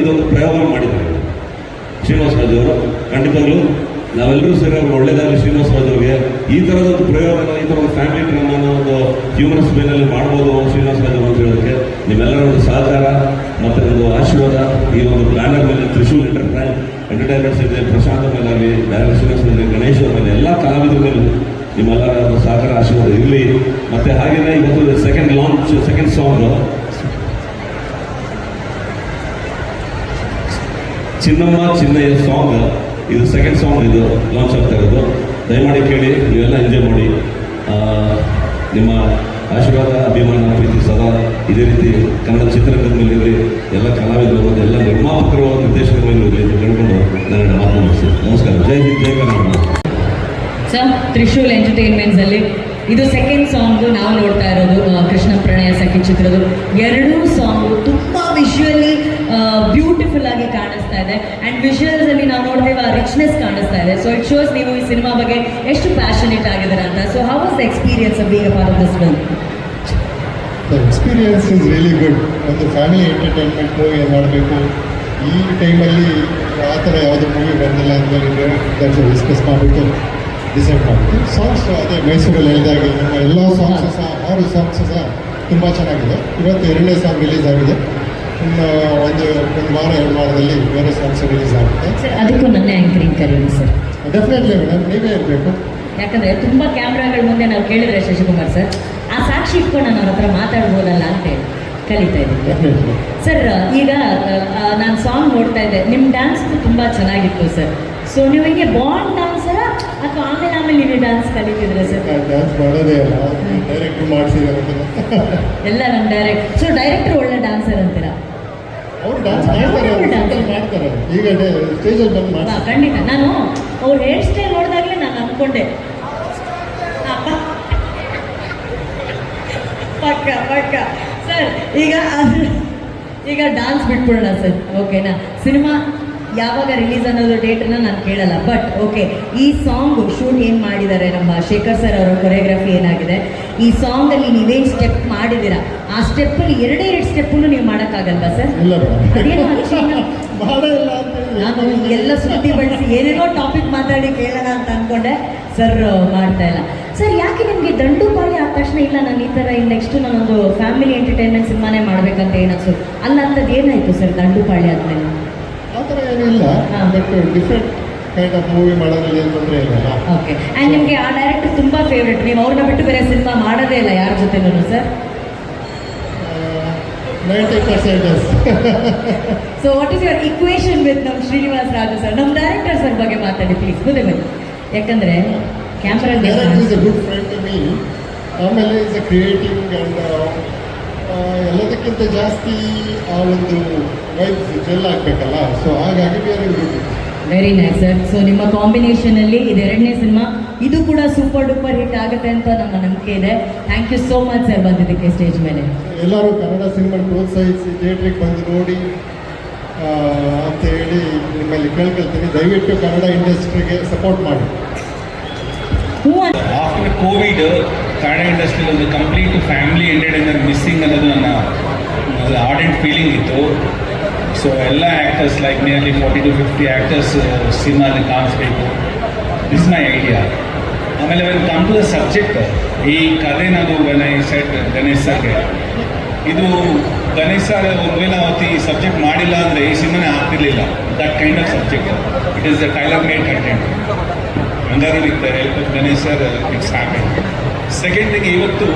ಇದೊಂದು ಪ್ರಯೋಗ ಮಾಡಿದ್ದಾರೆ. ಶ್ರೀನಿವಾಸ ಅವರು, ಖಂಡಿತವಾಗ್ಲೂ ನಾವೆಲ್ಲರೂ ಸೇರಿ ಅವ್ರಿಗೆ ಒಳ್ಳೇದಾಗಲಿ ಶ್ರೀನಿವಾಸ ಅವರಿಗೆ. ಈ ಥರದ ಒಂದು ಪ್ರಯೋಗ ಈ ಥರ ಒಂದು ಫ್ಯಾಮಿಲಿ ಡ್ರಾಮಾನ ಒಂದು ಹ್ಯೂಮರಸ್ ಬೇನಲ್ಲಿ ಮಾಡ್ಬೋದು ಶ್ರೀನಿವಾಸ ರಾಜ್ ಅವರು ಅಂತ ಹೇಳೋದಕ್ಕೆ ನಿಮ್ಮೆಲ್ಲರ ಒಂದು ಸಹಕಾರ ಮತ್ತೆ ಒಂದು ಆಶೀರ್ವಾದ ಈ ಒಂದು ಬ್ಯಾನರ್ ಮೇಲೆ, ತ್ರಿಶೂಲ್ ಎಂಟರ್ಪ್ರೈಸ್ ಎಂಟರ್ಟೈನ್ಮೆಂಟ್ಸ್ ಇದೆ ಪ್ರಶಾಂತ ಆಗಲಿ ಡೈರೆಕ್ಟರ್ ಶ್ರೀನಿವಾಸ ಮೇಲೆ, ಗಣೇಶ್ ಮೇಲೆ, ಎಲ್ಲ ಕಲಾವಿದರ ಮೇಲೆ ನಿಮ್ಮೆಲ್ಲರ ಒಂದು ಸಹಕಾರ, ಆಶೀರ್ವಾದ ಇರಲಿ. ಮತ್ತೆ ಹಾಗೆಯೇ ಇವತ್ತು second launch second song Chinnamma Chinnayya song ಇದು ಸೆಕೆಂಡ್ ಸಾಂಗ್ ಇದು ಲಾಂಚ್ ಆಗ್ತಾ ಇರೋದು. ದಯಮಾಡಿ ಕೇಳಿ, ನೀವೆಲ್ಲ ಎಂಜಾಯ್ ಮಾಡಿ. ನಿಮ್ಮ ಆಶೀರ್ವಾದ, ಅಭಿಮಾನ, ಪ್ರೀತಿ ಸದಾ ಇದೇ ರೀತಿ ಕನ್ನಡ ಚಿತ್ರರಂಗದ ಮೇಲೆ ಇರಲಿ, ಎಲ್ಲ ಕಲಾವಿದರು ಎಲ್ಲ ನಿರ್ಮಾಪಕರು ನಿರ್ದೇಶಕರ ಮೇಲೆ ಇರಲಿ ಅಂತ ಕೇಳ್ಕೊಂಡು ನನ್ನ ಮಾತು ನಮಸ್ಕಾರ. ಜೈ ಹಿಂದ್, ಜೈ ಕನ್ನಡ. ಸರ್, ತ್ರಿಶೂಲ್ ಎಂಟರ್ಟೈನ್ಮೆಂಟ್ಸ್ ಅಲ್ಲಿ ಇದು ಸೆಕೆಂಡ್ ಸಾಂಗ್ ನಾವು ನೋಡ್ತಾ ಇರೋದು ಕೃಷ್ಣ ಪ್ರಣಯ ಸಖಿ ಚಿತ್ರದ ಎರಡೂ ಸಾಂಗ್ ಕಾಣಿಸ್ತಾ ಇದೆ. ಅಂಡ್ ವಿಷುವಲ್ಸ್ ಅಲ್ಲಿ ನಾವು ನೋಡ್ತೇವೆ ಆ ರಿಚ್ನೆಸ್ ಕಾಣಿಸ್ತಾ ಇದೆ. ಸೊ ಇಟ್ ಶೋಸ್ ನೀವು ಈ ಸಿನಿಮಾ ಬಗ್ಗೆ ಎಷ್ಟು ಪ್ಯಾಷನೇಟ್ ಆಗಿದ್ದೀರಾ ಅಂತ. So how was experience of a of this experience is really good ಒಂದು ಫ್ಯಾಮಿಲಿ ಎಂಟರ್ಟೈನ್ಮೆಂಟ್ ಮೂವಿ ಮಾಡಬೇಕು. ಈ ಟೈಮಲ್ಲಿ ಆ ಥರ ಯಾವುದೋ ಮೂವಿ ಬಂದಿಲ್ಲ ಅಂದ್ಮೇಲೆ ಡಿಸ್ಕಸ್ ಮಾಡಿಬಿಟ್ಟು ಡಿಸೈಡ್ ಮಾಡಬೇಕು ಸಾಂಗ್ಸ್ ಅದೇ ಮೈಸೂರಲ್ಲಿ ಹೇಳಿದಾಗೆ ನಮ್ಮ ಎಲ್ಲ ಸಾಂಗ್ಸ್ ಸಹ, ಆರು ಸಾಂಗ್ಸ್ ಸಹ ತುಂಬ ಚೆನ್ನಾಗಿದೆ. ಇವತ್ತು ಎರಡನೇ ಸಾಂಗ್ ರಿಲೀಸ್ ಆಗಿದೆ. ಇನ್ನು ಒಂದು ಒಂದು ವಾರ ಎರಡು ವಾರದಲ್ಲಿ ಬೇರೆ ಸಾಂಗ್ಸ್ ರಿಲೀಸ್ ಆಗುತ್ತೆ. ಸರ್ ಅದಕ್ಕೂ ನನ್ನ ಆ್ಯಂಕರಿಂಗ್ ಕರೀರಿ ಸರ್ ಡೆಫಿನೆಟ್ಲಿ ಮೇಡಮ್ ನೀವೇ ಇರಬೇಕು ಯಾಕಂದ್ರೆ ತುಂಬಾ ಕ್ಯಾಮ್ರಾಗಳ ಮುಂದೆ ನಾವು ಕೇಳಿದ್ರೆ ಶಶಿಕುಮಾರ್ ಸರ್ ಆ ಸಾಕ್ಷಿ ಇಟ್ಕೊಂಡು ನಾನು ಅವ್ರ ಹತ್ರ ಮಾತಾಡ್ಬೋದಲ್ಲ ಅಂತ ಹೇಳಿ ಕಲಿತಾ ಇದ್ದೀನಿ. ಸರ್ ಈಗ ನಾನು ಸಾಂಗ್ ನೋಡ್ತಾ ಇದ್ದೆ. ನಿಮ್ಮ ಡ್ಯಾನ್ಸ್ ತುಂಬ ಚೆನ್ನಾಗಿತ್ತು ಸರ್ ಸೊ ನೀವು ಹಿಂಗೆ ಬಾಂಡ್ ಡ್ಯಾನ್ಸರ ಅಥವಾ ಆಮೇಲೆ ಆಮೇಲೆ ನೀವು ಡ್ಯಾನ್ಸ್ ಕಲಿತಿದ್ರೆ ಸರ್ ಡ್ಯಾನ್ಸ್ ಮಾಡೋದೇ ಅಲ್ಲ ಡೈರೆಕ್ಟ್ ಮಾಡಿಸಿದ್ದಾರೆ ಎಲ್ಲ ನಮ್ಮ ಡೈರೆಕ್ಟ್ ಸೊ ಡೈರೆಕ್ಟರ್ ಒಳ್ಳೆ ಡ್ಯಾನ್ಸರ್ ಅಂತೀರಾ? ಅವ್ರು ಡ್ಯಾನ್ಸ್ ಮಾಡ್ತಾರೆ ಮಾಡ್ತಾರೆ. ಈಗ ಸ್ಟೇಜಲ್ಲಿ ಬಂದು ಮಾಡ್ತಾರೆ ಖಂಡಿತ. ನಾನು ಅವ್ರ ಹೇರ್ ಸ್ಟೈಲ್ ನೋಡಿದಾಗಲೇ ನಾನು ಅಂದ್ಕೊಂಡೆ. ಪಕ್ಕ ಪಕ್ಕ. ಸರ್ ಈಗ ಈಗ ಡಾನ್ಸ್ ಬಿಟ್ಬಿಡೋಣ ಸರ್. ಓಕೆನಾ ಸಿನಿಮಾ ಯಾವಾಗ ರಿಲೀಸ್ ಅನ್ನೋದು ಡೇಟನ್ನ ನಾನು ಕೇಳಲ್ಲ. ಬಟ್ ಓಕೆ ಈ ಸಾಂಗ್ ಶೂಟ್ ಏನು ಮಾಡಿದ್ದಾರೆ ನಮ್ಮ ಶೇಖರ್ ಸರ್ ಅವರ ಕೊರಿಯೋಗ್ರಫಿ ಏನಾಗಿದೆ? ಈ ಸಾಂಗಲ್ಲಿ ನೀವೇನು ಸ್ಟೆಪ್ ಮಾಡಿದ್ದೀರಾ? ಆ ಸ್ಟೆಪ್ಪಲ್ಲಿ ಎರಡೇ ಎರಡು ಸ್ಟೆಪ್ಪನ್ನು ನೀವು ಮಾಡೋಕ್ಕಾಗಲ್ವಾ ಸರ್ ಇಲ್ಲ? ಇಲ್ಲ. ನಾನು ಎಲ್ಲ ಸುದ್ದಿ ಬಳಸಿ ಏನೇನೋ ಟಾಪಿಕ್ ಮಾತಾಡಿ ಕೇಳೋಣ ಅಂತ ಅನ್ಕೊಂಡೆ. ಸರ್ ಮಾಡ್ತಾ ಇಲ್ಲ. ಸರ್ ಯಾಕೆ ನಿಮಗೆ ದಂಡು ಪಾಳಿ ಆದ ತಕ್ಷಣ ಇಲ್ಲ ನಾನು ಈ ಥರ ಇನ್ನು ನೆಕ್ಸ್ಟ್ ನಾನೊಂದು ಫ್ಯಾಮಿಲಿ ಎಂಟರ್ಟೈನ್ಮೆಂಟ್ ಸಿನಿಮಾನೇ ಮಾಡಬೇಕಂತ ಏನನ್ಸು ಅಲ್ಲ ಅಂಥದ್ದು ಏನಾಯಿತು ಸರ್ ದಂಡು ಪಾಳಿ ಆದಮೇಲೆ? ಆ ಥರ ಏನಿಲ್ಲ ಹಾ. But different kind of movie ಮಾಡೋದ್ರಲ್ಲಿ ಏನು ತೊಂದರೆ ಇಲ್ಲ ಓಕೆ ಆ್ಯಂಡ್ ನಿಮಗೆ ಆ ಡೈರೆಕ್ಟರ್ ತುಂಬ ಫೇವ್ರೆಟ್ ನೀವು ಅವ್ರನ್ನ ಬಿಟ್ಟು ಬೇರೆ ಸಿನಿಮಾ ಮಾಡೋದೇ ಇಲ್ಲ ಯಾರ ಜೊತೆನೂ sir ninety percent so what is your equation with ನಮ್ಮ ಶ್ರೀನಿವಾಸ್ ರಾಜು ಸರ್ ನಮ್ಮ ಡೈರೆಕ್ಟರ್ ಸರ್ ಬಗ್ಗೆ ಮಾತಾಡಿ ಪ್ಲೀಸ್ ಯಾಕಂದರೆ camera is a good friend to me ಆಮೇಲೆ ಇಸ್ ಎ ಕ್ರಿಯೇಟಿಂಗ್ ಆ್ಯಂಡ್ ಎಲ್ಲದಕ್ಕಿಂತ ಜಾಸ್ತಿ ಆ ಒಂದು ವೈಬ್ಸ್ ಜೆಲ್ ಆಗಬೇಕಲ್ಲ? ಸೊ ಹಾಗಾಗಿ ಬೇರೆ ವೆರಿ ನೈಸ್ ಸರ್ ಸೊ ನಿಮ್ಮ ಕಾಂಬಿನೇಷನ್ ಅಲ್ಲಿ ಇದೆರಡನೇ ಎರಡನೇ ಸಿನಿಮಾ ಇದು ಕೂಡ ಸೂಪರ್ ಡೂಪರ್ ಹಿಟ್ ಆಗುತ್ತೆ ಅಂತ ನಮ್ಮ ನಂಬಿಕೆ ಇದೆ. Thank you so much sir ಬಂದಿದ್ದಕ್ಕೆ ಸ್ಟೇಜ್ ಮೇಲೆ. ಎಲ್ಲರೂ ಕನ್ನಡ ಸಿನಿಮಾ ಪ್ರೋತ್ಸಾಹಿಸಿ ಥಿಯೇಟ್ರಿಗೆ ಬಂದು ನೋಡಿ ಅಂತ ಹೇಳಿ ನಿಮ್ಮಲ್ಲಿ ಕೇಳ್ಕೊಳ್ತೀನಿ. ದಯವಿಟ್ಟು ಕನ್ನಡ ಇಂಡಸ್ಟ್ರಿಗೆ ಸಪೋರ್ಟ್ ಮಾಡಿ. ಆಫ್ಟರ್ ಕೋವಿಡ್ ಕನ್ನಡ ಇಂಡಸ್ಟ್ರಿಯಲ್ಲಿ ಒಂದು ಕಂಪ್ಲೀಟ್ ಫ್ಯಾಮಿಲಿ ಎಂಡೆಡ್ ಅಂದರೆ ಮಿಸ್ಸಿಂಗ್ ಅನ್ನೋದು ನನ್ನ ಆಡೆಂಟ್ ಫೀಲಿಂಗ್ ಇತ್ತು. ಸೊ ಎಲ್ಲ actors like nearly forty to fifty actors ಸಿನಿಮಾದಲ್ಲಿ ಕಾಣಿಸ್ಬೇಕು. ಇಸ್ ಮೈ ಐಡಿಯಾ ಆಮೇಲೆ when come to the subject ಈ ಕಥೆ ನಾನು ಗಣೇಶ್ ಗಣೇಶ್ ಸರ್ಗೆ. ಇದು ಗಣೇಶ್ ಸರ್ ಒಂದು ವೇಳೆ ಅವತ್ತು ಈ ಸಬ್ಜೆಕ್ಟ್ ಮಾಡಿಲ್ಲ ಅಂದರೆ ಈ ಸಿನಿಮಾನೇ ಆಗ್ತಿರ್ಲಿಲ್ಲ. That kind of subject it is the tailor made content help of Ganesh sir it's happen second thing ಇವತ್ತು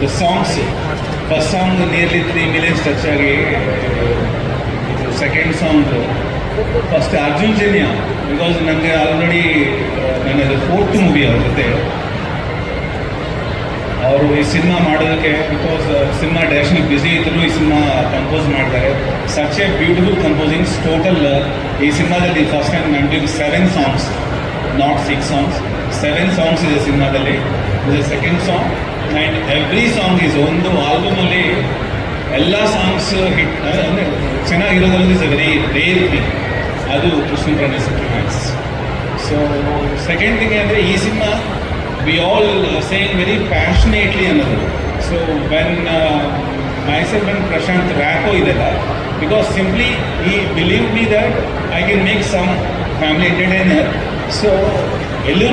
the songs first song nearly three millions touch ಆಗಿ second song first Arjun Janya because ನನಗೆ already ನನ್ನದು fourth movie ಅವ್ರ ಜೊತೆ. ಅವರು ಈ cinema ಮಾಡೋದಕ್ಕೆ because cinema direction busy ಇದ್ದರೂ ಈ ಸಿನಿಮಾ ಕಂಪೋಸ್ ಮಾಡ್ತಾರೆ. Such a beautiful composings total ಈ ಸಿನಿಮಾದಲ್ಲಿ ಫಸ್ಟ್ ಟೈಮ್ ನಮಗೆ seven songs not six songs seven songs ಇದೆ ಸಿನಿಮಾದಲ್ಲಿ ಇದು second song and every song is ಒಂದು ಆಲ್ಬಮಲ್ಲಿ ಎಲ್ಲ ಸಾಂಗ್ಸ್ ಹಿಟ್ ಅಂದರೆ ಚೆನ್ನಾಗಿರೋದ್ರಲ್ಲಿ is a very rare thing ಅದು Krishna Pranesh max so second thing ಅಂದರೆ ಈ cinema we all saying very passionately ಅನ್ನೋದು. So when myself when Prashanth rapport ಇದೆಲ್ಲ because simply ಈ believe me that I can make some family entertainer So ಎಲ್ಲೂ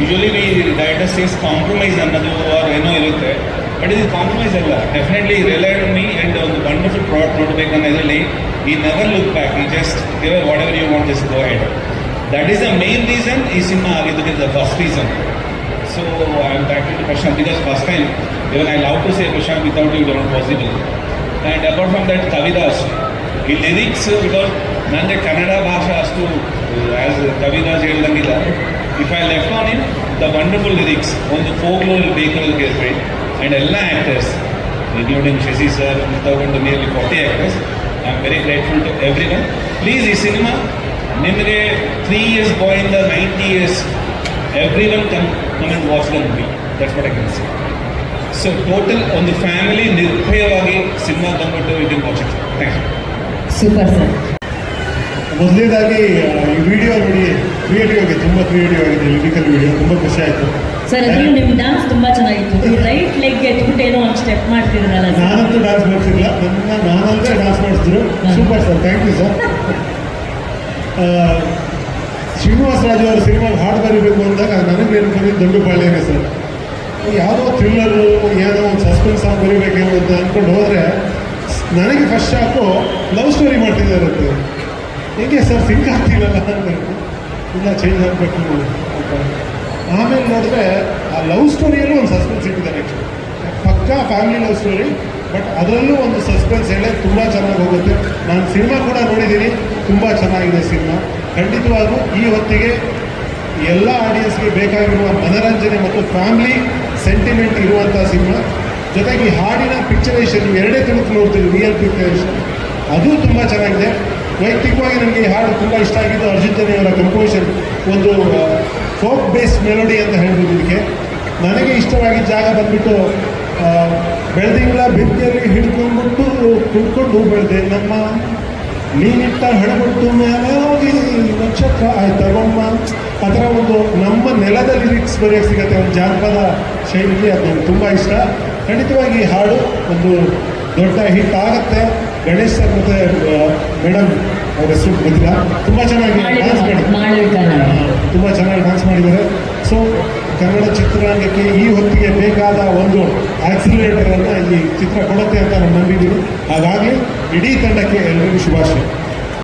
usually we director says compromise ಅನ್ನೋದು ಏನೋ ಇರುತ್ತೆ. But ಇದು ಕಾಂಪ್ರಮೈಸ್ ಅಲ್ಲ. Definitely relied me and ಒಂದು ವಂಡರ್ಫುಲ್ ಪ್ರಾಡಕ್ಟ್ ನೋಡಬೇಕು ಅನ್ನೋದ್ರಲ್ಲಿ ಈ never look back you just give what you want just go head that is the main reason ಈ ಸಿನಿಮಾ ಆಗಿದ್ದಕ್ಕೆ the first reason so I am back to Prashanth because first time even I love to say Prashanth without you don't possible and apart from that Kavidas ಈ lyrics because ನನಗೆ ಕನ್ನಡ ಭಾಷೆ ಅಷ್ಟು as Kavidas ಹೇಳ್ದಂಗಿಲ್ಲ. If I left on in the wonderful lyrics ಒಂದು folklore vehicle ಗೆಲ್ರಿ and ಎಲ್ಲ actors including Shashi sir ತಗೊಂಡು nearly forty actors I am very grateful to everyone please ಈ cinema ನಿಮಗೆ ತ್ರೀ ಇಯರ್ಸ್ ಬಾಯಿಂದ ninety years everyone come come and watch the movie that's what I can see so total ಒಂದು family ನಿರ್ಭಯವಾಗಿ cinema ಬಂದ್ಬಿಟ್ಟು ಇದನ್ನು watch thank you super sir ಮೊದಲನೇದಾಗಿ ಈ video ನೋಡಿ ಕ್ರಿಯೇಟಿವ್ ಆಗಿದೆ ತುಂಬ ಕ್ರಿಯೇಟಿವ್ ಆಗಿದೆ ಲಿರಿಕಲ್ ವಿಡಿಯೋ ತುಂಬ ಖುಷಿ ಆಯಿತು. ಸರ್ ಅದರಲ್ಲೂ ನಿಮ್ಮ ಡ್ಯಾನ್ಸ್ ತುಂಬಾ ಚೆನ್ನಾಗಿತ್ತು. ರೈಟ್ ಲೆಗ್ ಎತ್ಬಿಟ್ಟು ಏನೋ ಒಂದು ಸ್ಟೆಪ್ ಮಾಡ್ತಿದ್ರಲ್ಲ ನಾನಂತೂ ಡಾನ್ಸ್ ಮಾಡ್ತಿಲ್ಲ ನನ್ನ ನಾನಂದ್ರೆ ಡ್ಯಾನ್ಸ್ ಮಾಡಿಸಿದ್ರು. Super sir thank you sir Srinivasa Raju ಅವರು ಸಿನಿಮಾ ಹಾಡು ಬರೀಬೇಕು ಅಂದಾಗ ನನಗೆ ಏನು ಬಂದಿದ್ದು ದೊಡ್ಡ ಬಾಳ್ಯನೇ ಸರ್ ಯಾವುದೋ ಥ್ರಿಲ್ಲರು ಏನೋ ಒಂದು ಸಸ್ಪೆನ್ಸ್ ಸಾಂಗ್ ಬರೀಬೇಕೇನೋ ಅಂತ ಅಂದ್ಕೊಂಡು ಹೋದರೆ ನನಗೆ ಫಸ್ಟ್ ಶಾಕು ಲವ್ ಸ್ಟೋರಿ ಮಾಡ್ತಿದ್ದಾರೆ ಅಂತ. ಹೇಗೆ ಸರ್ ಸಿಂಕ್ ಆಗ್ತಿಲ್ಲಲ್ಲ ಅಂತ ಇಲ್ಲ ಚೇಂಜ್ ಆಗಬೇಕು ಆಮೇಲೆ ನೋಡಿದ್ರೆ ಆ ಲವ್ ಸ್ಟೋರಿಯಲ್ಲೂ ಒಂದು ಸಸ್ಪೆನ್ಸ್ ಇಟ್ಟಿದ್ದಾರೆ ಪಕ್ಕಾ ಫ್ಯಾಮಿಲಿ ಲವ್ ಸ್ಟೋರಿ ಬಟ್ ಅದರಲ್ಲೂ ಒಂದು ಸಸ್ಪೆನ್ಸ್ ಹೇಳಿ ತುಂಬ ಚೆನ್ನಾಗಿ ಹೋಗುತ್ತೆ. ನಾನು ಸಿನಿಮಾ ಕೂಡ ನೋಡಿದ್ದೀನಿ ತುಂಬ ಚೆನ್ನಾಗಿದೆ ಸಿನಿಮಾ ಖಂಡಿತವಾಗೂ ಈ ಹೊತ್ತಿಗೆ ಎಲ್ಲ ಆಡಿಯನ್ಸ್ಗೆ ಬೇಕಾಗಿರುವ ಮನರಂಜನೆ ಮತ್ತು ಫ್ಯಾಮಿಲಿ ಸೆಂಟಿಮೆಂಟ್ ಇರುವಂಥ ಸಿನಿಮಾ ಜೊತೆಗೆ ಹಾಡಿನ ಪಿಕ್ಚರೇಷನ್ ಎರಡೇ ತಿಳ್ಕೊಂಡು ನೋಡ್ತೀವಿ ರಿಯಲ್ ಪಿಕ್ಚರೇಷನ್ ಅದು ತುಂಬ ಚೆನ್ನಾಗಿದೆ. ವೈಯಕ್ತಿಕವಾಗಿ ನನಗೆ ಈ ಹಾಡು ತುಂಬ ಇಷ್ಟ ಆಗಿದ್ದು ಅರ್ಜುನ್ ದೇವಿಯವರ ಕಂಪೋಸಿಷನ್ ಒಂದು ಫೋಕ್ ಬೇಸ್ ಮೆಲೋಡಿ ಅಂತ ಹೇಳ್ಬೋದು ಇದಕ್ಕೆ. ನನಗೆ ಇಷ್ಟವಾಗಿದ್ದ ಜಾಗ ಬಂದ್ಬಿಟ್ಟು ಆ, ಬಿತ್ತಿಯಲ್ಲಿ ಹಿಡ್ಕೊಂಡ್ಬಿಟ್ಟು ಕುಡ್ಕೊಂಡು ಬೆಳೆದೆ ನಮ್ಮ ನೀನಿಟ್ಟ ಹಣಬಿಟ್ಟು ಮೇಲೆ ಹೋಗಿ ನಕ್ಷತ್ರ ಆಯ್ತು ತಗೊಂಬ ಆ ಥರ ಒಂದು ನಮ್ಮ ನೆಲದ ಲಿರಿಕ್ಸ್ ಬರೆಯೋಕ್ಕೆ ಸಿಗುತ್ತೆ. ಒಂದು ಜಾನಪದ ಶೈಲಿ ಅದು ನನಗೆ ತುಂಬ ಇಷ್ಟ. ಖಂಡಿತವಾಗಿ ಹಾಡು ಒಂದು ದೊಡ್ಡ ಹಿಟ್ ಆಗುತ್ತೆ. ಗಣೇಶ್ ಸರ್ ಮತ್ತು ಮೇಡಮ್ ಅವ್ರ ಹೆಸರು ಗೊತ್ತಿಲ್ಲ. ತುಂಬ ಚೆನ್ನಾಗಿ ಡ್ಯಾನ್ಸ್ ಮಾಡಿ ತುಂಬಾ ಚೆನ್ನಾಗಿ ಡ್ಯಾನ್ಸ್ ಮಾಡಿದ್ದಾರೆ. ಸೊ ಕನ್ನಡ ಚಿತ್ರರಂಗಕ್ಕೆ ಈ ಹೊತ್ತಿಗೆ ಬೇಕಾದ ಒಂದು ಆಕ್ಸಿಲೇಟರನ್ನು ಈ ಚಿತ್ರ ಕೊಡುತ್ತೆ ಅಂತ ನಾನು ನಂಬಿದ್ದೀನಿ. ಹಾಗಾಗಿ ಇಡೀ ತಂಡಕ್ಕೆ ಎಲ್ಲರಿಗೂ ಶುಭಾಶಯ.